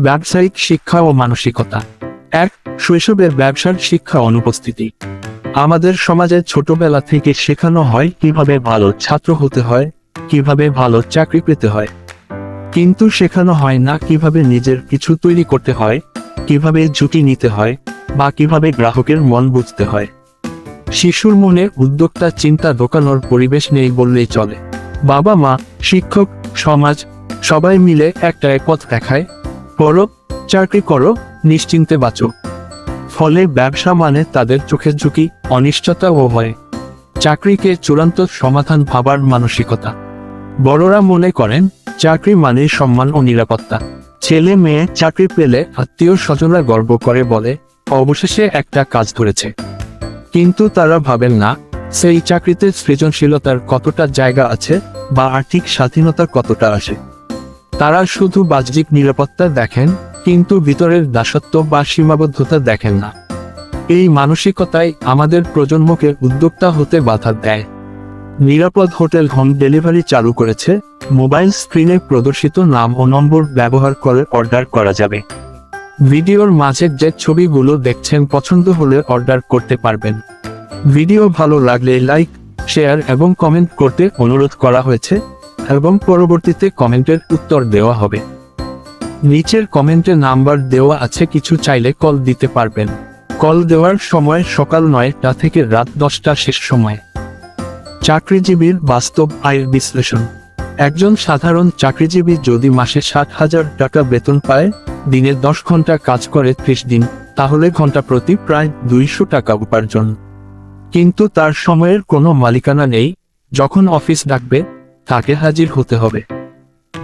ব্যবসায়িক শিক্ষা ও মানসিকতা। এক, শৈশবের ব্যবসার শিক্ষা অনুপস্থিতি। আমাদের সমাজে ছোটবেলা থেকে শেখানো হয় কীভাবে ভালো ছাত্র হতে হয়, কীভাবে ভালো চাকরি পেতে হয়। কিন্তু শেখানো হয় না কীভাবে নিজের কিছু তৈরি করতে হয়, কীভাবে ঝুঁকি নিতে হয়, বা কীভাবে গ্রাহকের মন বুঝতে হয়। শিশুর মনে উদ্যোক্তা চিন্তা ঢোকানোর পরিবেশ নেই বললেই চলে। বাবা মা শিক্ষক, সমাজ, সবাই মিলে একটা পথ দেখায় পড়ো চাকরি করো, নিশ্চিন্তে বাঁচো। ফলে ব্যবসা মানে তাদের চোখের ঝুঁকি অনিশ্চয়তা হয়। চাকরিকে চূড়ান্ত সমাধান ভাবার মানসিকতা। বড়রা মনে করেন, চাকরি মানে সম্মান ও নিরাপত্তা। ছেলে মেয়ে চাকরি পেলে আত্মীয় স্বজনরা গর্ব করে বলে, অবশেষে একটা কাজ ধরেছে। কিন্তু তারা ভাবেন না, সেই চাকরিতে সৃজনশীলতার কতটা জায়গা আছে বা আর্থিক স্বাধীনতার কতটা আসে। তারা শুধু বাহ্যিক নিরাপত্তা দেখেন, কিন্তু ভিতরের দাসত্ব বা সীমাবদ্ধতা দেখেন না। এই মানসিকতাই আমাদের প্রজন্মকে উদ্যোক্তা হতে বাধা দেয়। নিরাপদ হোটেল হোম ডেলিভারি চালু করেছে, মোবাইল স্ক্রিনে প্রদর্শিত নাম ও নম্বর ব্যবহার করে অর্ডার করা যাবে। ভিডিওর মাঝে যে ছবিগুলো দেখছেন পছন্দ হলে অর্ডার করতে পারবেন। ভিডিও ভালো লাগলে লাইক, শেয়ার এবং কমেন্ট করতে অনুরোধ করা হয়েছে। এবং পরবর্তীতে কমেন্টের উত্তর দেওয়া হবে। নিচের কমেন্টে নাম্বার দেওয়া আছে, কিছু চাইলে কল দিতে পারবেন। কল দেওয়ার সময় সকাল নয়টা থেকে রাত দশটা শেষ সময়। চাকরিজীবীর বাস্তব আয়ের বিশ্লেষণ। একজন সাধারণ চাকরিজীবী যদি মাসে ষাট হাজার টাকা বেতন পায়, দিনে দশ ঘণ্টা কাজ করে ত্রিশ দিন, তাহলে ঘণ্টা প্রতি প্রায় দুইশো টাকা উপার্জন। কিন্তু তার সময়ের কোনো মালিকানা নেই। যখন অফিস ডাকবে তাকে হাজির হতে হবে।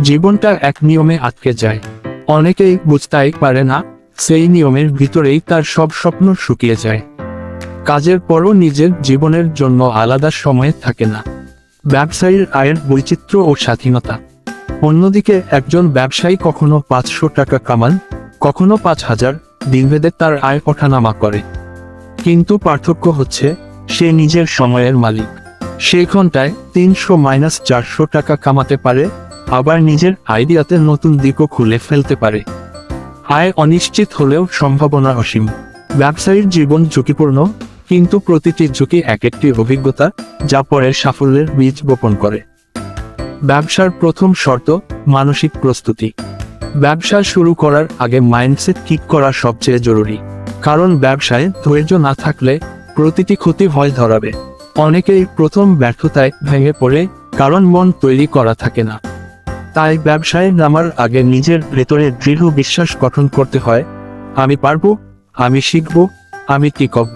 জীবনটা এক নিয়মে আটকে যায়। অনেকেই বুঝতেই পারে না, সেই নিয়মের ভিতরেই তার সব স্বপ্ন শুকিয়ে যায়। কাজের পরও নিজের জীবনের জন্য আলাদা সময় থাকে না। ব্যবসায়ীর আয়ের বৈচিত্র্য ও স্বাধীনতা। অন্যদিকে একজন ব্যবসায়ী কখনো পাঁচশো টাকা কামান, কখনো পাঁচ হাজার দিনভেদে তার আয় ওঠানামা করে। কিন্তু পার্থক্য হচ্ছে, সে নিজের সময়ের মালিক। সে ঘন্টায় তিনশো মাইনাস চারশো টাকা কামাতে পারে, আবার নিজের আইডিয়াতে নতুন দিকও খুলে ফেলতে পারে। আয় অনিশ্চিত হলেও সম্ভাবনা অসীম। ব্যবসায়ীর জীবন ঝুঁকিপূর্ণ, কিন্তু প্রতিটি ঝুঁকি এক একটি অভিজ্ঞতা, যা পরের সাফল্যের বীজ বপন করে। ব্যবসার প্রথম শর্ত, মানসিক প্রস্তুতি। ব্যবসা শুরু করার আগে মাইন্ডসেট ঠিক করা সবচেয়ে জরুরি। কারণ ব্যবসায় ধৈর্য না থাকলে প্রতিটি ক্ষতি ভয় ধরাবে। অনেকেই প্রথম ব্যর্থতায় ভেঙে পড়ে, কারণ মন তৈরি করা থাকে না। তাই ব্যবসায় নামার আগে নিজের ভেতরে দৃঢ় বিশ্বাস গঠন করতে হয়। আমি পারব, আমি শিখব, আমি টিকব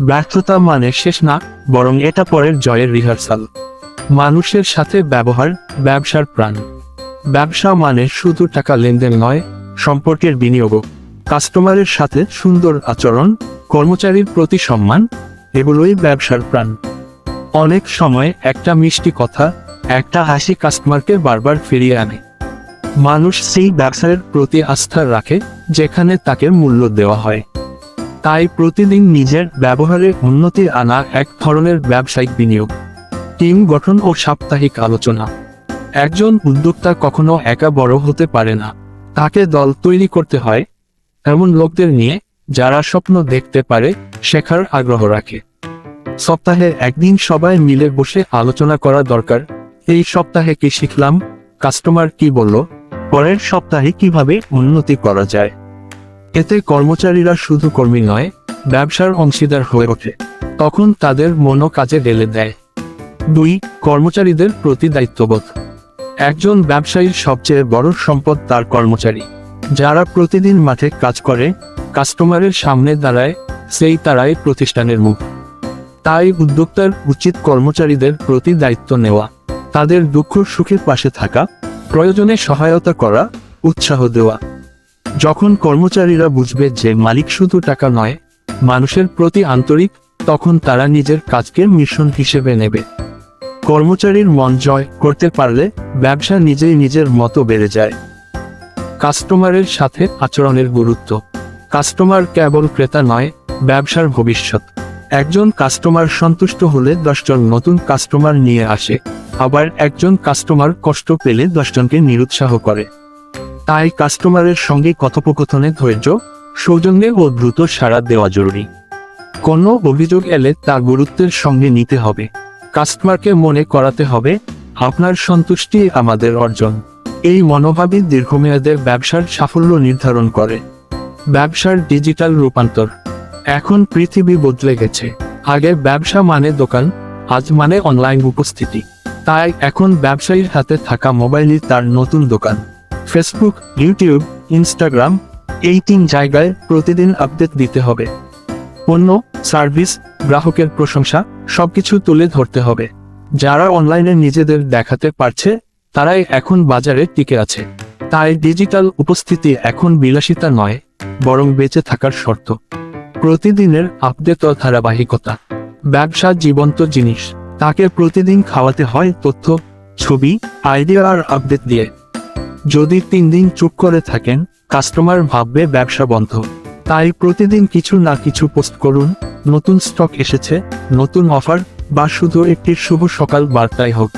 ব্যর্থতা মানে শেষ না, বরং এটা পরের জয়ের রিহার্সাল মানুষের সাথে ব্যবহার, ব্যবসার প্রাণ। ব্যবসা মানে শুধু টাকা লেনদেন নয়, সম্পর্কের বিনিয়োগও। কাস্টমারের সাথে সুন্দর আচরণ, কর্মচারীর প্রতি সম্মান এগুলোই ব্যবসার প্রাণ। অনেক সময় একটা মিষ্টি কথা, একটা হাসি কাস্টমারকে বারবার ফিরিয়ে আনে। মানুষ সেই ব্যবসায়ের প্রতি আস্থা রাখে, যেখানে তাকে মূল্য দেওয়া হয়। তাই প্রতিদিন নিজের ব্যবহারে উন্নতি আনা এক ধরনের ব্যবসায়িক বিনিয়োগ। টিম গঠন ও সাপ্তাহিক আলোচনা। একজন উদ্যোক্তা কখনো একা বড় হতে পারে না। তাকে দল তৈরি করতে হয়, এমন লোকদের নিয়ে যারা স্বপ্ন দেখতে পারে, শেখার আগ্রহ রাখে। সপ্তাহে একদিন সবাই মিলে বসে আলোচনা করা দরকার, এই সপ্তাহে কি শিখলাম? কাস্টমার কি বলল? পরের সপ্তাহে কীভাবে উন্নতি করা যায়? এতে কর্মচারীরা শুধু কর্মী নয়, ব্যবসার অংশীদার হয়ে ওঠে। তখন তাদের মনো কাজে ঢেলে দেয়। দুই, কর্মচারীদের প্রতি দায়িত্ববোধ। একজন ব্যবসায়ীর সবচেয়ে বড় সম্পদ তার কর্মচারী। যারা প্রতিদিন মাঠে কাজ করে কাস্টমারের সামনে দাঁড়ায়, সেই তারাই প্রতিষ্ঠানের মুখ। তাই উদ্যোক্তার উচিত কর্মচারীদের প্রতি দায়িত্ব নেওয়া, তাদের দুঃখ সুখের পাশে থাকা, প্রয়োজনে সহায়তা করা, উৎসাহ দেওয়া। যখন কর্মচারীরা বুঝবে যে মালিক শুধু টাকা নয়, মানুষের প্রতি আন্তরিক, তখন তারা নিজের কাজকে মিশন হিসেবে নেবে। কর্মচারীর মন জয় করতে পারলে ব্যবসা নিজেই নিজের মতো বেড়ে যায়। কাস্টমারের সাথে আচরণের গুরুত্ব। কাস্টমার কেবল ক্রেতা নয়, ব্যবসার ভবিষ্যৎ। একজন কাস্টমার সন্তুষ্ট হলে দশজন নতুন কাস্টমার নিয়ে আসে, আবার একজন কাস্টমার কষ্ট পেলে দশজনকে নিরুৎসাহ করে। তাই কাস্টমারের সঙ্গে কথোপকথনে ধৈর্য, সৌজন্যে ও দ্রুত সাড়া দেওয়া জরুরি। কোনো অভিযোগ এলে তা গুরুত্বের সঙ্গে নিতে হবে। কাস্টমারকে মনে করাতে হবে, আপনার সন্তুষ্টি আমাদের অর্জন। এই মনোভাবই দীর্ঘমেয়াদের ব্যবসার সাফল্য নির্ধারণ করে। ব্যবসার ডিজিটাল রূপান্তর। এখন পৃথিবী বদলে গেছে। আগে ব্যবসা মানে দোকান, আজ মানে অনলাইন উপস্থিতি। তাই এখন ব্যবসায়ীর হাতে থাকা মোবাইলই তার নতুন দোকান। ফেসবুক ইউটিউব ইনস্টাগ্রাম এই তিন জায়গায় প্রতিদিন আপডেট দিতে হবে। পণ্য সার্ভিস গ্রাহকের প্রশংসা, সবকিছু তুলে ধরতে হবে। যারা অনলাইনে নিজেদের দেখাতে পারছে, তারাই এখন বাজারে টিকে আছে। তাই ডিজিটাল উপস্থিতি এখন বিলাসিতা নয়, বরং বেঁচে থাকার শর্ত। প্রতিদিনের আপডেট ও ধারাবাহিকতা। ব্যবসা জীবন্ত জিনিস। তাকে প্রতিদিন খাওয়াতে হয় তথ্য, ছবি, আইডিয়া আর আপডেট দিয়ে। যদি তিন দিন চুপ করে থাকেন, কাস্টমার ভাববে ব্যবসা বন্ধ। তাই প্রতিদিন কিছু না কিছু পোস্ট করুন, নতুন স্টক এসেছে, নতুন অফার, বা শুধু একটি শুভ সকাল বার্তায় হোক।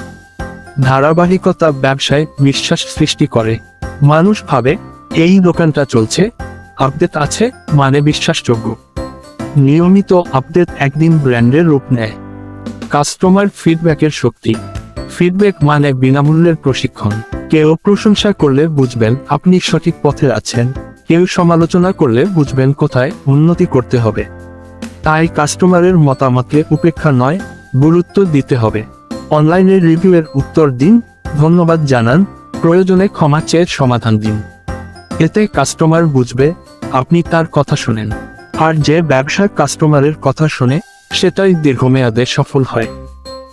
ধারাবাহিকতা ব্যবসায় বিশ্বাস সৃষ্টি করে। মানুষ ভাবে, এই দোকানটা চলছে আপডেট আছে মানে বিশ্বাসযোগ্য। নিয়মিত আপডেট একদিন ব্র্যান্ডের রূপ নেয়। কাস্টমার ফিডব্যাকের শক্তি। ফিডব্যাক মানে বিনামূল্যের প্রশিক্ষণ। কেউ প্রশংসা করলে বুঝবেন আপনি সঠিক পথে আছেন। কেউ সমালোচনা করলে বুঝবেন কোথায় উন্নতি করতে হবে। তাই কাস্টমারের মতামতকে উপেক্ষা নয়, গুরুত্ব দিতে হবে। অনলাইনে রিভিউয়ের উত্তর দিন। ধন্যবাদ জানান। প্রয়োজনে ক্ষমা চেয়ে সমাধান দিন। এতে কাস্টমার বুঝবে, আপনি তার কথা শুনেন। আর যে ব্যবসা কাস্টমারের কথা শুনে, সেটাই দীর্ঘমেয়াদে সফল হয়।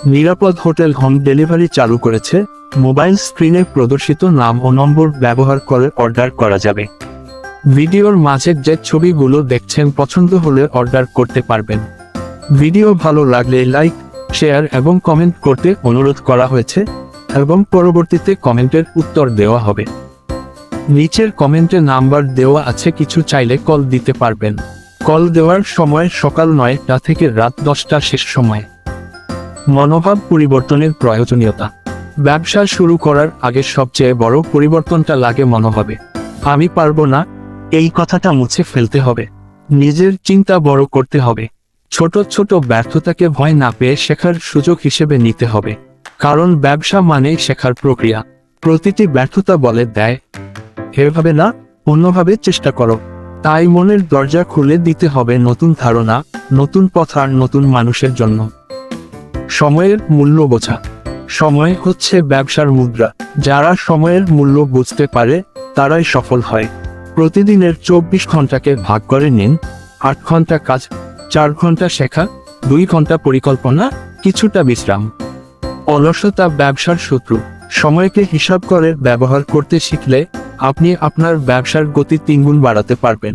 নিরাপদ হোটেল হোম ডেলিভারি চালু করেছে, মোবাইল স্ক্রিনে প্রদর্শিত নাম ও নম্বর ব্যবহার করে অর্ডার করা যাবে। ভিডিওর মাঝে যে ছবিগুলো দেখছেন পছন্দ হলে অর্ডার করতে পারবেন। ভিডিও ভালো লাগলে লাইক, শেয়ার এবং কমেন্ট করতে অনুরোধ করা হয়েছে। এবং পরবর্তীতে কমেন্টের উত্তর দেওয়া হবে। নিচের কমেন্টে নাম্বার দেওয়া আছে, কিছু চাইলে কল দিতে পারবেন। কল দেওয়ার সময় সকাল নয়টা থেকে রাত দশটা শেষ সময়। মনোভাব পরিবর্তনের প্রয়োজনীয়তা। ব্যবসা শুরু করার আগে সবচেয়ে বড় পরিবর্তনটা লাগে মনোভাবে। আমি পারব না, এই কথাটা মুছে ফেলতে হবে। নিজের চিন্তা বড় করতে হবে। ছোট ছোট ব্যর্থতাকে ভয় না পেয়ে শেখার সুযোগ হিসেবে নিতে হবে। কারণ ব্যবসা মানে শেখার প্রক্রিয়া। প্রতিটি ব্যর্থতা বলে দেয়, এভাবে না, অন্যভাবে চেষ্টা করো। তাই মনের দরজা খুলে দিতে হবে নতুন ধারণা, নতুন পথ আর নতুন মানুষের জন্য। সময়ের মূল্য বোঝা। সময় হচ্ছে ব্যবসার মুদ্রা। যারা সময়ের মূল্য বুঝতে পারে, তারাই সফল হয়। প্রতিদিনের চব্বিশ ঘন্টাকে ভাগ করে নিন। আট ঘণ্টা কাজ, চার ঘণ্টা শেখা, দুই ঘণ্টা পরিকল্পনা, কিছুটা বিশ্রাম। অলসতা ব্যবসার শত্রু। সময়কে হিসাব করে ব্যবহার করতে শিখলে আপনি আপনার ব্যবসার গতি তিনগুণ বাড়াতে পারবেন।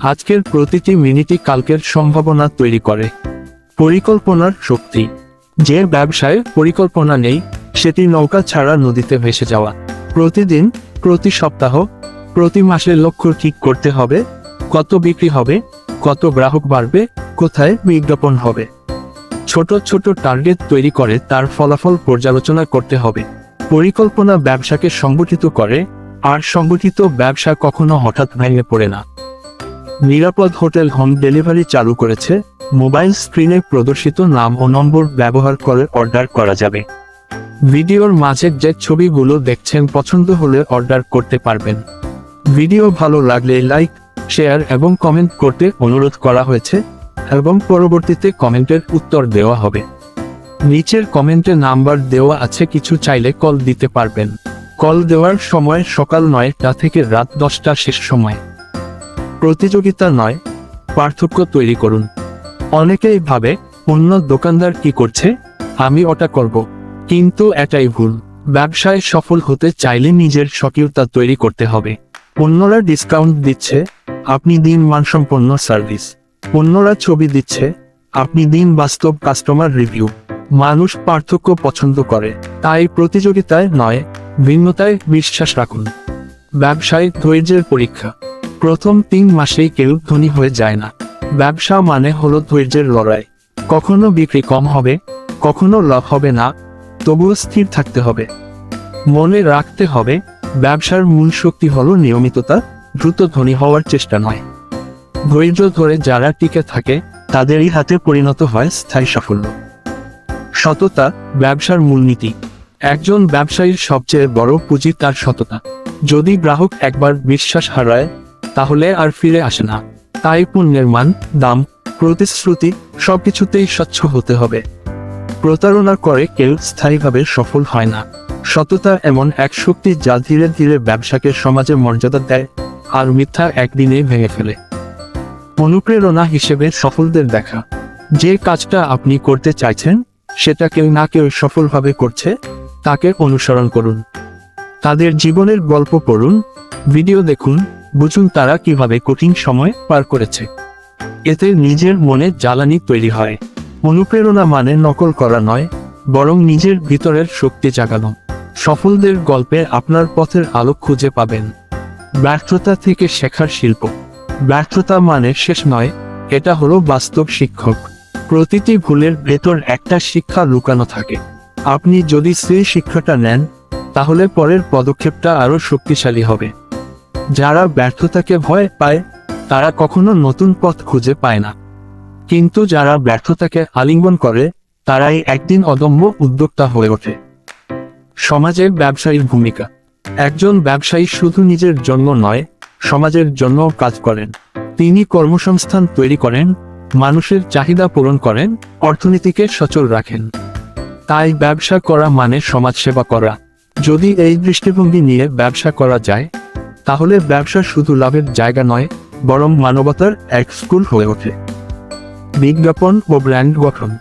আজকের প্রতিটি মিনিটই কালকের সম্ভাবনা তৈরি করে। পরিকল্পনার শক্তি। যে ব্যবসায় পরিকল্পনা নেই, সেটি নৌকা ছাড়া নদীতে ভেসে যাওয়া। প্রতিদিন, প্রতি সপ্তাহ, প্রতি মাসে লক্ষ্য ঠিক করতে হবে, কত বিক্রি হবে, কত গ্রাহক বাড়বে, কোথায় বিজ্ঞাপন হবে। ছোট ছোট টার্গেট তৈরি করে তার ফলাফল পর্যালোচনা করতে হবে। পরিকল্পনা ব্যবসাকে সংগঠিত করে, আর সংগঠিত ব্যবসা কখনো হঠাৎ ভেঙে পড়ে না। নিরাপদ হোটেল হোম ডেলিভারি চালু করেছে, মোবাইল স্ক্রিনে প্রদর্শিত নাম ও নম্বর ব্যবহার করে অর্ডার করা যাবে। ভিডিওর মাঝে যে ছবিগুলো দেখছেন পছন্দ হলে অর্ডার করতে পারবেন। ভিডিও ভালো লাগলে লাইক, শেয়ার এবং কমেন্ট করতে অনুরোধ করা হয়েছে। এবং পরবর্তীতে কমেন্টের উত্তর দেওয়া হবে। নিচের কমেন্টে নাম্বার দেওয়া আছে, কিছু চাইলে কল দিতে পারবেন। কল দেওয়ার সময় সকাল নয়টা থেকে রাত দশটা শেষ সময়। প্রতিযোগিতা নয়, পার্থক্য তৈরি করুন। অনেকেই ভাবে, অন্য দোকানদার কি করছে? আমি ওটা করব। কিন্তু এটাই ভুল। ব্যবসায় সফল হতে চাইলে নিজের স্বকীয়তা তৈরি করতে হবে। অন্যরা ডিসকাউন্ট দিচ্ছে। আপনি দিন মানসম্পন্ন সার্ভিস অন্যরা ছবি দিচ্ছে, আপনি দিন বাস্তব কাস্টমার রিভিউ মানুষ পার্থক্য পছন্দ করে, তাই প্রতিযোগিতায় নয়, ভিন্নতায় বিশ্বাস রাখুন। ব্যবসায় ধৈর্যের পরীক্ষা। প্রথম তিন মাসেই কেউ ধনী হয়ে যায় না। ব্যবসা মানে হলো ধৈর্যের লড়াই। কখনো বিক্রি কম হবে, কখনো লাভ হবে না, তবুও স্থির থাকতে হবে। মনে রাখতে হবে, ব্যবসার মূল শক্তি হলো নিয়মিততা, দ্রুত ধনী হওয়ার চেষ্টা নয়। ধৈর্য ধরে যারা টিকে থাকে, তাদেরই হাতে পরিণত হয় স্থায়ী সাফল্য। সততা, ব্যবসার মূলনীতি। একজন ব্যবসায়ীর সবচেয়ে বড় পুঁজি তার সততা। যদি গ্রাহক একবার বিশ্বাস হারায়, তাহলে আর ফিরে আসে না। তাই পণ্যের মান, দাম, প্রতিশ্রুতি, সবকিছুতেই স্বচ্ছ হতে হবে। প্রতারণা করে কেউ স্থায়ীভাবে সফল হয় না। সততা এমন এক শক্তি যা ধীরে ধীরে ব্যবসাকে সমাজে মর্যাদা দেয় আর মিথ্যা একদিনে ভেঙে ফেলে। অনুপ্রেরণা হিসেবে সফলদের দেখা। যে কাজটা আপনি করতে চাইছেন, সেটা কেউ না কেউ সফলভাবে করছে, তাকে অনুসরণ করুন। তাদের জীবনের গল্প পড়ুন, ভিডিও দেখুন, বুঝুন তারা কীভাবে কঠিন সময় পার করেছে। এতে নিজের মনে জ্বালানি তৈরি হয়। অনুপ্রেরণা মানে নকল করা নয়, বরং নিজের ভিতরের শক্তি জাগানো। সফলদের গল্পে আপনার পথের আলো খুঁজে পাবেন। ব্যর্থতা থেকে শেখার শিল্প। ব্যর্থতা মানে শেষ নয়, এটা হলো বাস্তব শিক্ষক। প্রতিটি ভুলের ভেতর একটা শিক্ষা লুকানো থাকে। আপনি যদি সেই শিক্ষাটা নেন, তাহলে পরের পদক্ষেপটা আরও শক্তিশালী হবে। যারা ব্যর্থতাকে ভয় পায়, তারা কখনো নতুন পথ খুঁজে পায় না। কিন্তু যারা ব্যর্থতাকে আলিঙ্গন করে, তারাই একদিন অদম্য উদ্যোক্তা হয়ে ওঠে। সমাজে ব্যবসায়ীর ভূমিকা। একজন ব্যবসায়ী শুধু নিজের জন্য নয় সমাজের জন্য কাজ করেন। তিনি কর্মসংস্থান তৈরি করেন, মানুষের চাহিদা পূরণ করেন, অর্থনীতিকে সচল রাখেন। তাই ব্যবসা করা মানে সমাজসেবা করা। যদি এই দৃষ্টিভঙ্গি নিয়ে ব্যবসা করা যায়, তাহলে ব্যবসা শুধু লাভের জায়গা নয়, বরং মানবতার এক স্কুল হয়ে ওঠে। বিজ্ঞাপন ও ব্র্যান্ড গঠন।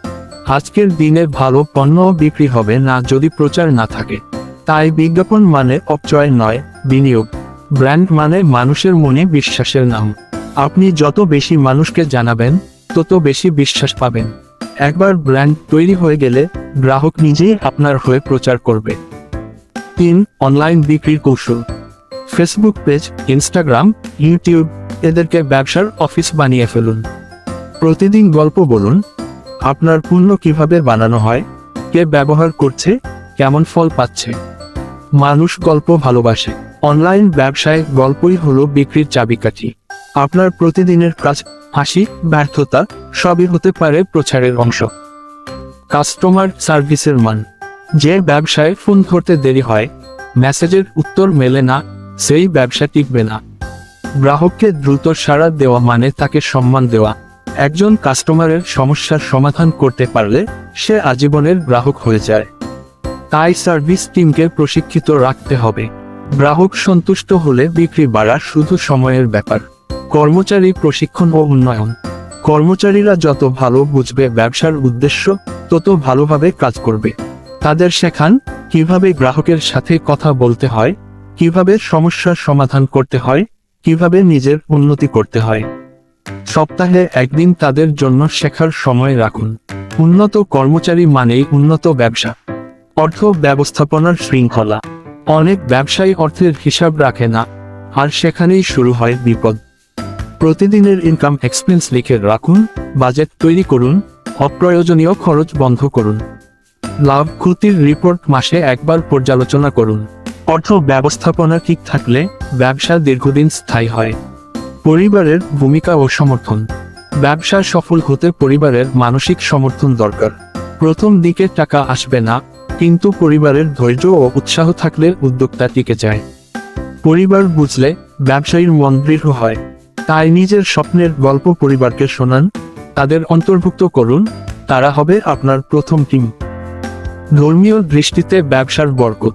আজকের দিনে ভালো পণ্য বিক্রি হবে না যদি প্রচার না থাকে। তাই বিজ্ঞাপন মানে অপচয় নয়, বিনিয়োগ। ব্র্যান্ড মানে মানুষের মনে বিশ্বাসের নাম। আপনি যত বেশি মানুষকে জানাবেন, তত বেশি বিশ্বাস পাবেন। একবার ব্র্যান্ড তৈরি হয়ে গেলে, গ্রাহক নিজেই আপনার হয়ে প্রচার করবে। তিন, অনলাইন বিক্রির কৌশল। ফেসবুক পেজ, ইনস্টাগ্রাম, ইউটিউব, এদেরকে ব্যবসার অফিস বানিয়ে ফেলুন। প্রতিদিন গল্প বলুন, আপনার পণ্য কীভাবে বানানো হয়, কে ব্যবহার করছে, কেমন ফল পাচ্ছে। মানুষ গল্প ভালোবাসে। অনলাইন ব্যবসায় গল্পই হলো বিক্রির চাবিকাঠি। আপনার প্রতিদিনের কাজ, হাসি, ব্যর্থতা, সবই হতে পারে প্রচারের অংশ। কাস্টমার সার্ভিসের মান। যে ব্যবসায় ফোন ধরতে দেরি হয়, মেসেজের উত্তর মেলে না, সেই ব্যবসা টিকবে না। গ্রাহককে দ্রুত সাড়া দেওয়া মানে তাকে সম্মান দেওয়া। একজন কাস্টমারের সমস্যার সমাধান করতে পারলে সে আজীবনের গ্রাহক হয়ে যায়। তাই সার্ভিস টিমকে প্রশিক্ষিত রাখতে হবে। গ্রাহক সন্তুষ্ট হলে বিক্রি বাড়া শুধু সময়ের ব্যাপার। কর্মচারী প্রশিক্ষণ ও উন্নয়ন। কর্মচারীরা যত ভালো বুঝবে ব্যবসার উদ্দেশ্য, তত ভালোভাবে কাজ করবে। তাদের শেখান, কীভাবে গ্রাহকের সাথে কথা বলতে হয়, কীভাবে সমস্যার সমাধান করতে হয়, কীভাবে নিজের উন্নতি করতে হয়। সপ্তাহে একদিন তাদের জন্য শেখার সময় রাখুন। উন্নত কর্মচারী মানেই উন্নত ব্যবসা। অর্থ ব্যবস্থাপনার শৃঙ্খলা। অনেক ব্যবসায়ী অর্থের হিসাব রাখে না, আর সেখানেই শুরু হয় বিপদ। প্রতিদিনের ইনকাম এক্সপেন্স লিখে রাখুন বাজেট তৈরি করুন, অপ্রয়োজনীয় খরচ বন্ধ করুন। লাভ ক্ষতির রিপোর্ট মাসে একবার পর্যালোচনা করুন। অর্থ ব্যবস্থাপনা ঠিক থাকলে ব্যবসা দীর্ঘদিন স্থায়ী হয়। পরিবারের ভূমিকা ও সমর্থন। ব্যবসা সফল হতে পরিবারের মানসিক সমর্থন দরকার। প্রথম দিকে টাকা আসবে না কিন্তু পরিবারের ধৈর্য ও উৎসাহ থাকলে উদ্যোক্তা টিকে যায়। পরিবার বুঝলে, ব্যবসায়ীর মন দৃঢ় হয়। তাই নিজের স্বপ্নের গল্প পরিবারকে শোনান, তাদের অন্তর্ভুক্ত করুন, তারা হবে আপনার প্রথম টিম। ধর্মীয় দৃষ্টিতে ব্যবসার বরকত।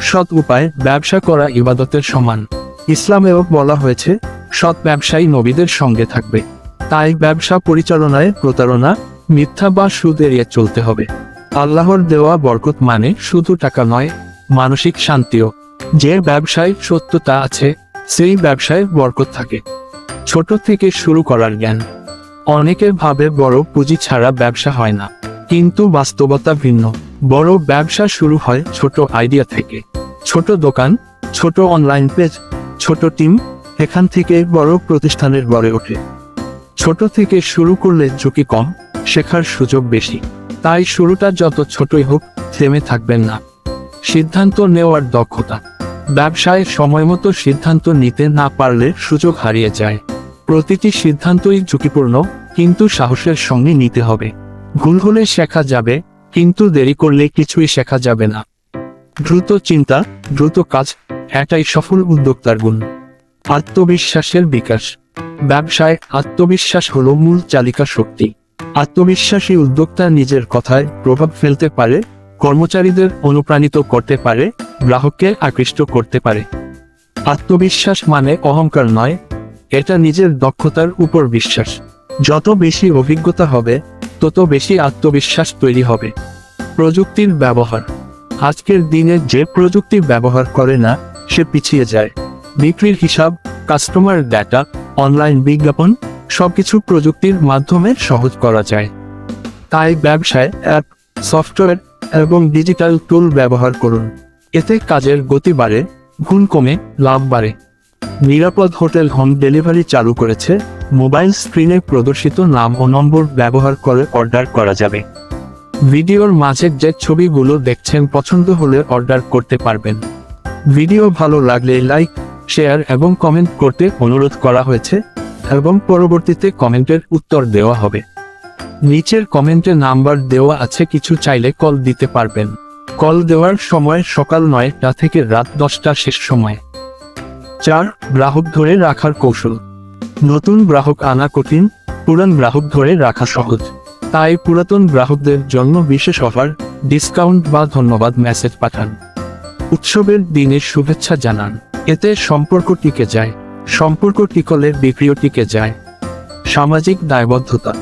সৎ উপায়, ব্যবসা করা ইবাদতের সমান। ইসলামেও বলা হয়েছে, সৎ ব্যবসায়ী নবীদের সঙ্গে থাকবে। তাই ব্যবসা পরিচালনায় প্রতারণা, মিথ্যা বা সুদ এড়িয়ে চলতে হবে। আল্লাহর দেওয়া বরকত মানে শুধু টাকা নয়, মানসিক শান্তিও। যে ব্যবসায় সত্যতা আছে, সেই ব্যবসায় বরকত থাকে। ছোট থেকে শুরু করার জ্ঞান। অনেকে ভাবে বড় পুঁজি ছাড়া ব্যবসা হয় না। কিন্তু বাস্তবতা ভিন্ন। বড় ব্যবসা শুরু হয় ছোট আইডিয়া থেকে। ছোট দোকান, ছোট অনলাইন পেজ, ছোট টিম, এখান থেকে বড় প্রতিষ্ঠানের গড়ে ওঠে। ছোট থেকে শুরু করলে ঝুঁকি কম, শেখার সুযোগ বেশি। তাই শুরুটা যত ছোটই হোক, থেমে থাকবেন না। সিদ্ধান্ত নেওয়ার দক্ষতা। ব্যবসায় সময়মতো সিদ্ধান্ত নিতে না পারলে সুযোগ হারিয়ে যায়। প্রতিটি সিদ্ধান্তই ঝুঁকিপূর্ণ, কিন্তু সাহসের সঙ্গে নিতে হবে। ভুল হলে শেখা যাবে, কিন্তু দেরি করলে কিছুই শেখা যাবে না। দ্রুত চিন্তা, দ্রুত কাজ, এটাই সফল উদ্যোক্তার গুণ। আত্মবিশ্বাসের বিকাশ। ব্যবসায় আত্মবিশ্বাস হলো মূল চালিকা শক্তি। আত্মবিশ্বাসী উদ্যোক্তা নিজের কথায় প্রভাব ফেলতে পারে, কর্মচারীদের অনুপ্রাণিত করতে পারে, গ্রাহককে আকৃষ্ট করতে পারে। আত্মবিশ্বাস মানে অহংকার নয়, এটা নিজের দক্ষতার উপর বিশ্বাস। যত বেশি অভিজ্ঞতা হবে, তত বেশি আত্মবিশ্বাস তৈরি হবে। প্রযুক্তির ব্যবহার। আজকের দিনে যে প্রযুক্তি ব্যবহার করে না, সে পিছিয়ে যায়। বিক্রির হিসাব কাস্টমার ডেটা অনলাইন বিজ্ঞাপন সবকিছু প্রযুক্তির মাধ্যমে সহজ করা যায়। তাই ব্যবসায় অ্যাপ, সফটওয়্যার এবং ডিজিটাল টুল ব্যবহার করুন। এতে কাজের গতি বাড়ে ভুল কমে, লাভ বাড়ে। নিরাপদ হোটেল হোম ডেলিভারি চালু করেছে, মোবাইল স্ক্রিনে প্রদর্শিত নাম ও নম্বর ব্যবহার করে অর্ডার করা যাবে। ভিডিওর মাঝে যে ছবিগুলো দেখছেন পছন্দ হলে অর্ডার করতে পারবেন। ভিডিও ভালো লাগলে লাইক, শেয়ার এবং কমেন্ট করতে অনুরোধ করা হয়েছে। এবং পরবর্তীতে কমেন্টের উত্তর দেওয়া হবে। নিচের কমেন্টে নাম্বার দেওয়া আছে, কিছু চাইলে কল দিতে পারবেন। কল দেওয়ার সময় সকাল নয়টা থেকে রাত দশটা শেষ সময়। চার, গ্রাহক ধরে রাখার কৌশল। নতুন গ্রাহক আনা কঠিন, পুরান গ্রাহক ধরে রাখা সহজ। তাই পুরাতন গ্রাহকদের জন্য বিশেষ অফার, ডিসকাউন্ট বা ধন্যবাদ মেসেজ পাঠান। উৎসবের দিনে শুভেচ্ছা জানান। এতে সম্পর্ক টিকে যায়। সম্পর্ক টিকলে বিক্রিও টিকে যায়। সামাজিক দায়বদ্ধতা।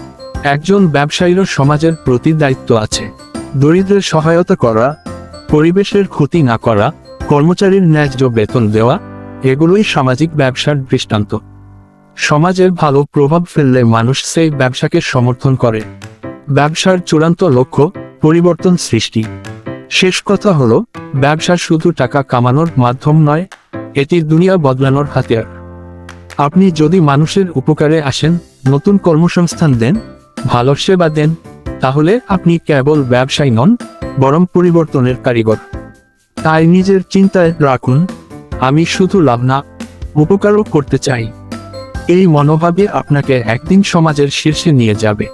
একজন ব্যবসায়ীরও সমাজের প্রতি দায়িত্ব আছে। দরিদ্রের সহায়তা করা, পরিবেশের ক্ষতি না করা, কর্মচারীর ন্যায্য বেতন দেওয়া, এগুলোই সামাজিক ব্যবসার দৃষ্টান্ত। সমাজের ভালো প্রভাব ফেললে মানুষ সেই ব্যবসাকে সমর্থন করে। ব্যবসার চূড়ান্ত লক্ষ্য, পরিবর্তন সৃষ্টি। শেষ কথা হলো, ব্যবসা শুধু টাকা কামানোর মাধ্যম নয়, এটি দুনিয়া বদলানোর হাতিয়ার। আপনি যদি মানুষের উপকারে আসেন, নতুন কর্মসংস্থান দেন, ভালো সেবা দেন, তাহলে আপনি কেবল ব্যবসায়ী নন, বরং পরিবর্তনের কারিগর। তাই নিজের চিন্তায় রাখুন, আমি শুধু লাভ না, উপকারও করতে চাই। এই মনোভাবে আপনাকে একদিন সমাজের শীর্ষে নিয়ে যাবে।